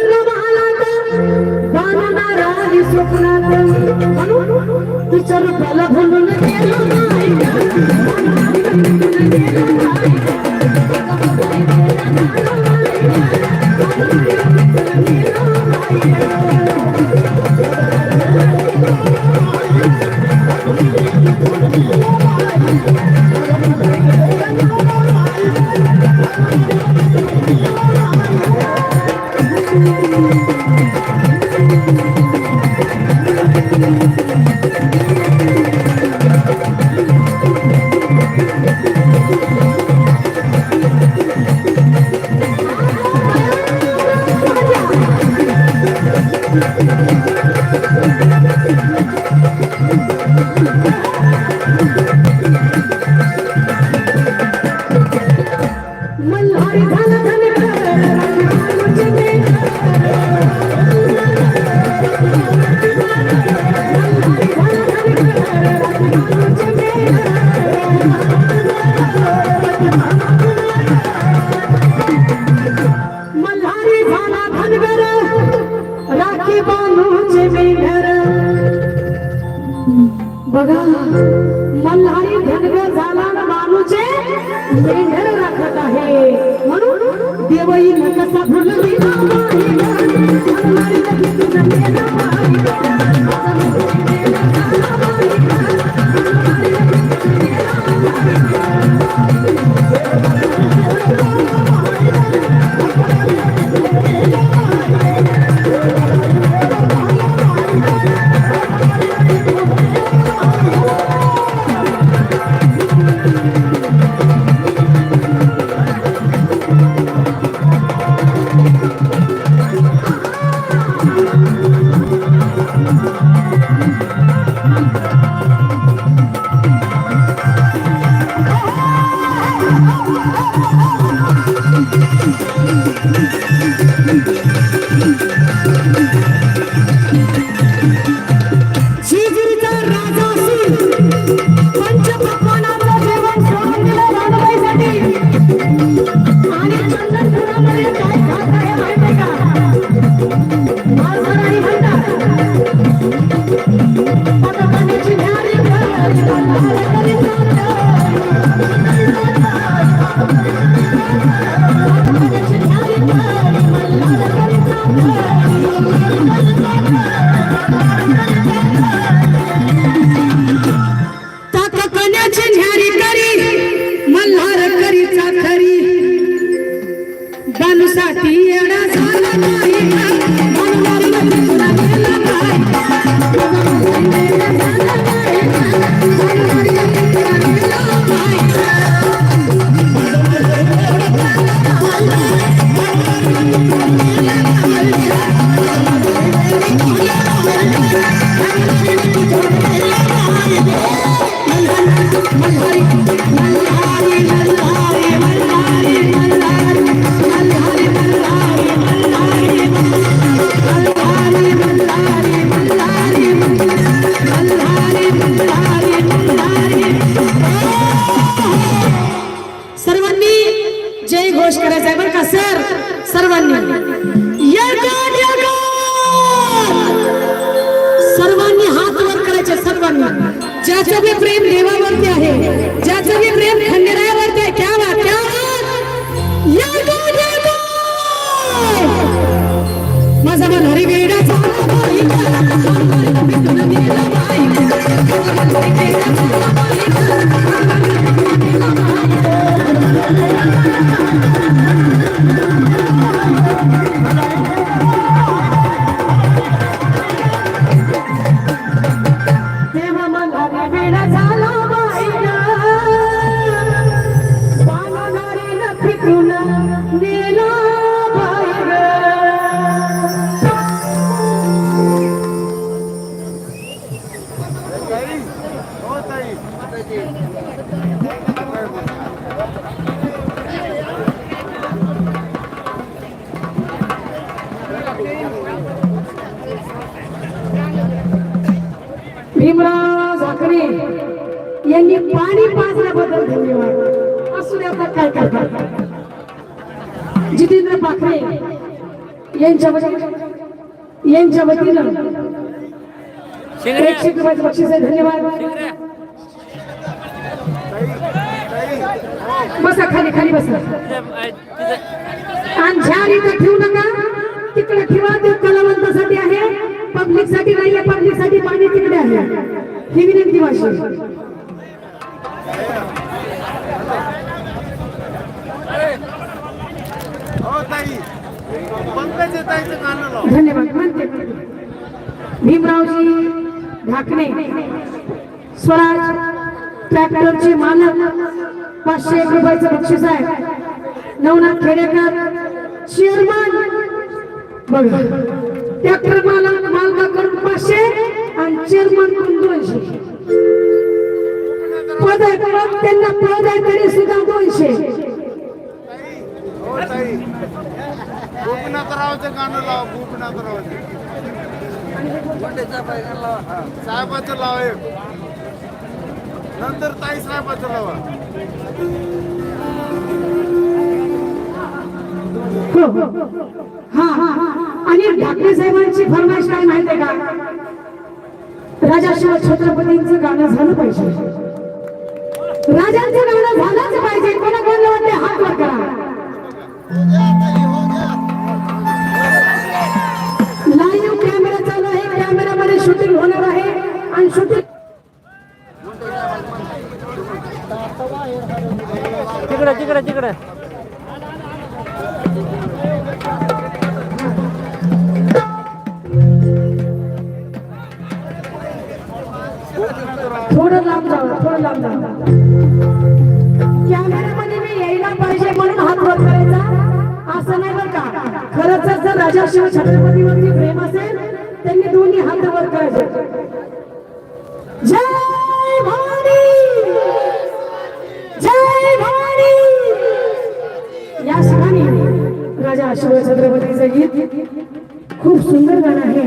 चंद्र महालात जाणला राणी स्वप्नात. म्हणून तिच्या रूपाला भुलून गेलो नाही. भीमराव झाकरे यांनी पाणी पाजल्याबद्दल धन्यवाद. असू दे आता काय करतात. जितेंद्र पाखरे यांच्या यांच्या वतीनं रुपयाचं बक्षीस धन्यवाद. बसा खाली खाली बसा. आणि झाड इथं ठेवू नका. तिकडे ठेवा ते कलावंतासाठी आहे. पब्लिकसाठी नाहीये पब्लिकसाठी पाणी तिकडे आहे. ही विनंती माझी. धन्यवाद. म्हणते. भीमरावजी ढाकणे. स्वराज ट्रॅक्टरचे मालक. पाचशे एक रुपयाचं बक्षीस आहे. नवनाथ खेडेकर चेअरमन बघा. ट्रॅक्टर मालक मालकाकडून पाचशे आणि चेअरमनकडून दोनशे. पद आहे त्यांना पद आहे तरी सुद्धा दोनशे. हो गाणं लाव गोपीनाथरावचं. साहेबाचं लाव नंतर ताई साहेबाचं लावा. हा आणि ठाकरे साहेबांची फरमाईश काय माहितीये का? राजाशिवाय छत्रपतींचं गाणं झालं पाहिजे. राजांचं गाणं झालंच पाहिजे. कोणा कोणाला वाटते हात वर करा. राजा शिव छत्रपतीवरती प्रेम असेल त्यांनी दोन्ही हात वर करायचे. जय भवानी! जय भवानी! या ठिकाणी राजा शिव छत्रपतीचं गीत खूप सुंदर गाणं आहे.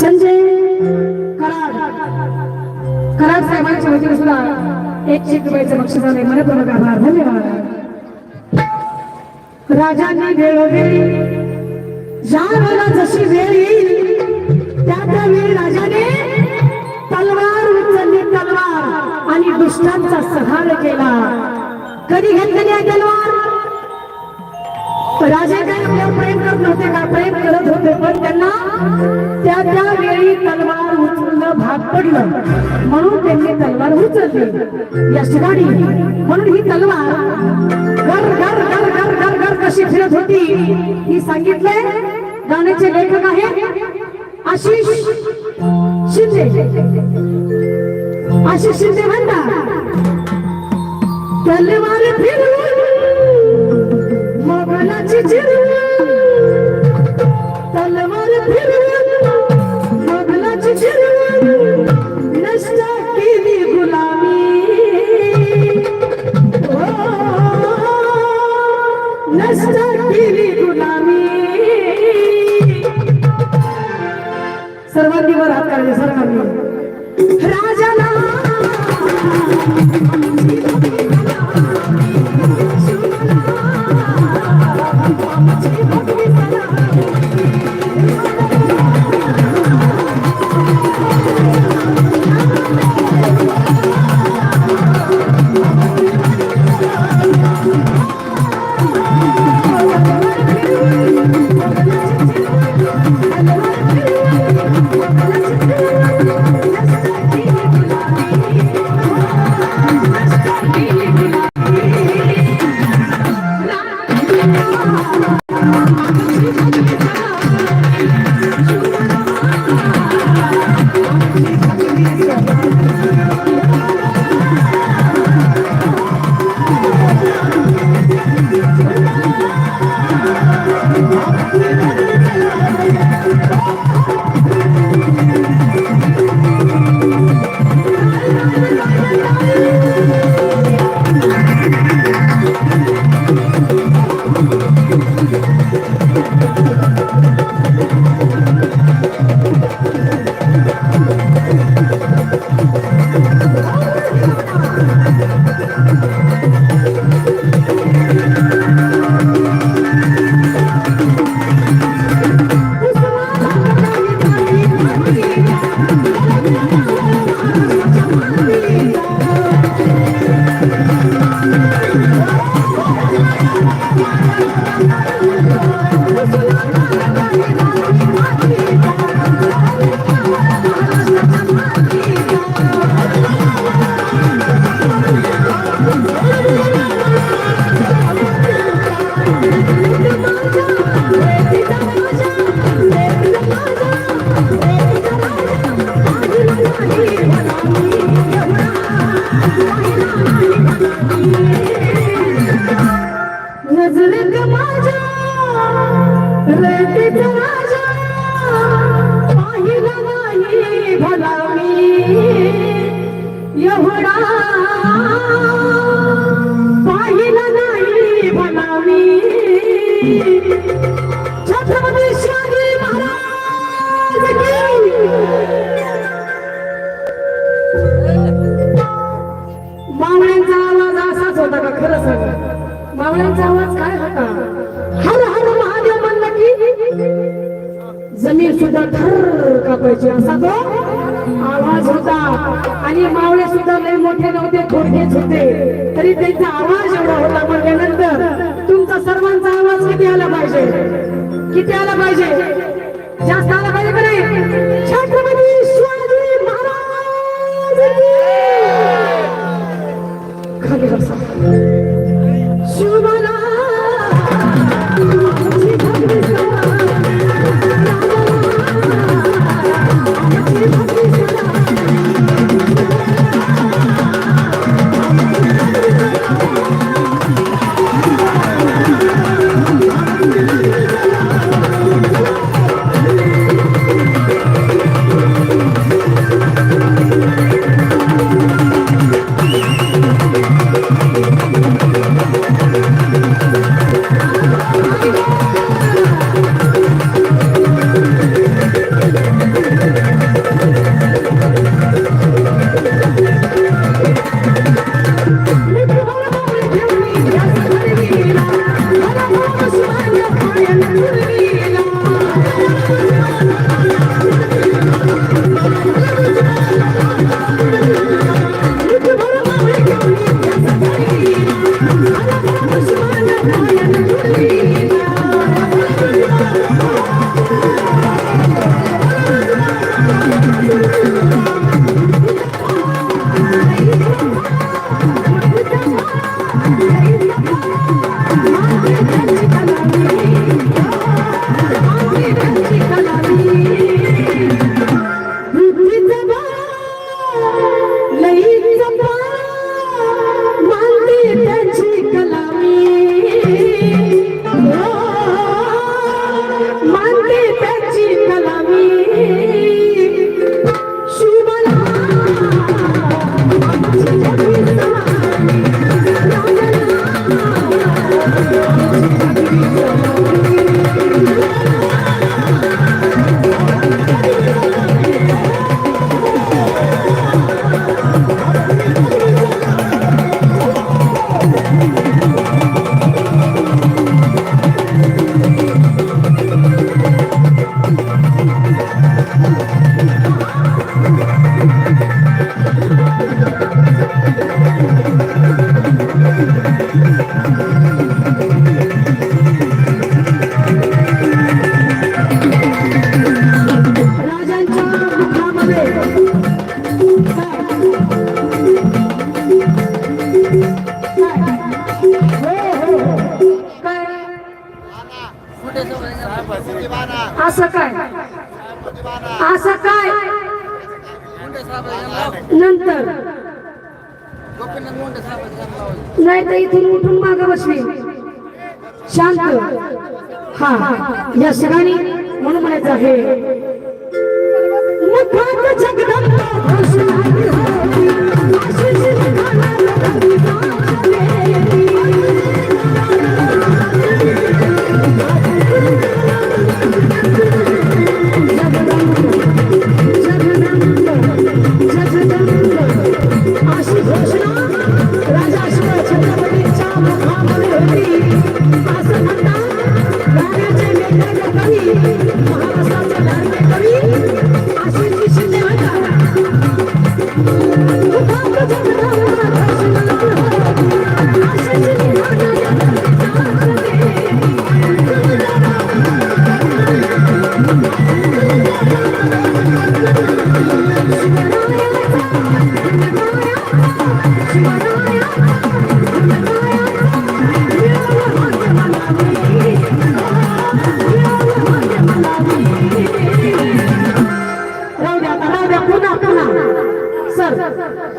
संजय कराड. कराड साहेबांच्या वतीने सुद्धा एकशे रुपयाचं बक्षीस आले मनपूर्वक आभार धन्यवाद. राजांनी वेळोवेळी ज्या वेळेला जशी वेळ येईल त्या त्या वेळी राजाने तलवार उचलली तलवार आणि दुष्टांचा सहार केला. कधी घेतलेली आहे तलवार? राजे काय आपल्यावर प्रेम करत नव्हते का? प्रेम करत होते पण त्यांना त्या त्या वेळी तलवार उचलणं भाग पडलं. म्हणून त्यांनी तलवार उचलली. या ठिकाणी म्हणून ही तलवार घर घर घर घर घर घर कशी फिरत होती? ही सांगितलंय गाण्याचे लेखक आहेत आशिष शिंदे. आशिष शिंदे म्हणतात तलवार फिरवून मोगलाची चिरवून तलवार नष्ट केली गुलामी. हो, हो, हो, नष्ट केली गुलामी. सर्वांनी वर हात करायचे सर्वांनी. राजाला त्यांचा आवाज एवढा होता पण तुमचा सर्वांचा आवाज किती आला पाहिजे? किती आला नाही तर इथून उठून माग बसवी शांत. हा या सगळ्यांनी म्हणून म्हणायचं आहे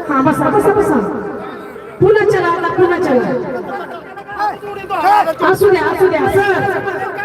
हा बसा बसा बसा. पुन्हा चला पुन्हा चला. असू द्या असू द्या sir.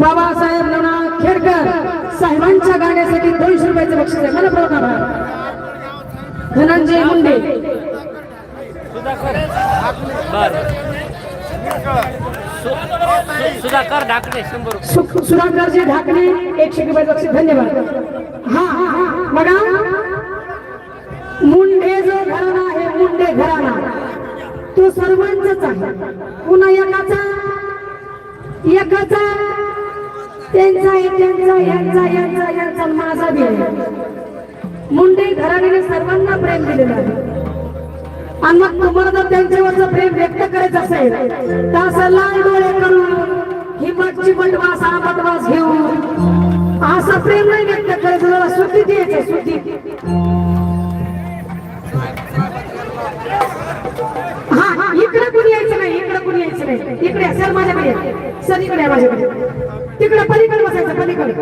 Babasaheb Nana Khedkar साहेबांच्या गाण्यासाठी दोनशे रुपयाचं बक्षीस आहे. मला प्रभू आभार धनंजय मुंडे. सुधाकर ढाकणे शंभर सुधाकरजी ढाकणे एकशे रुपयाचं बक्षीस. धन्यवाद. हा हा हा. बघा. मुंडे जो घराणा आहे मुंडे घराणा. तो सर्वांचाच आहे. पुन्हा एकाचा एकाचा त्यांचा त्यांचा यांचा यांचा यांचा माझा बी मुंडे घराण्याने सर्वांना प्रेम दिलेलं आहे. आणि मग तुम्हाला जर त्यांच्यावरचं प्रेम व्यक्त करायचं असेल तर असं लाल डोळे करून ही मच्छी वास आंबट घेऊन असं प्रेम नाही व्यक्त करायचं. जरा सुट्टी द्यायचं सुट्टी. इकडे कुणी यायचं नाही इकडे कुणी यायचं नाही. इकडे सर माझ्याकडे सर इकडे या माझ्याकडे. तिकडे पलीकडे बसायचं पलीकडे.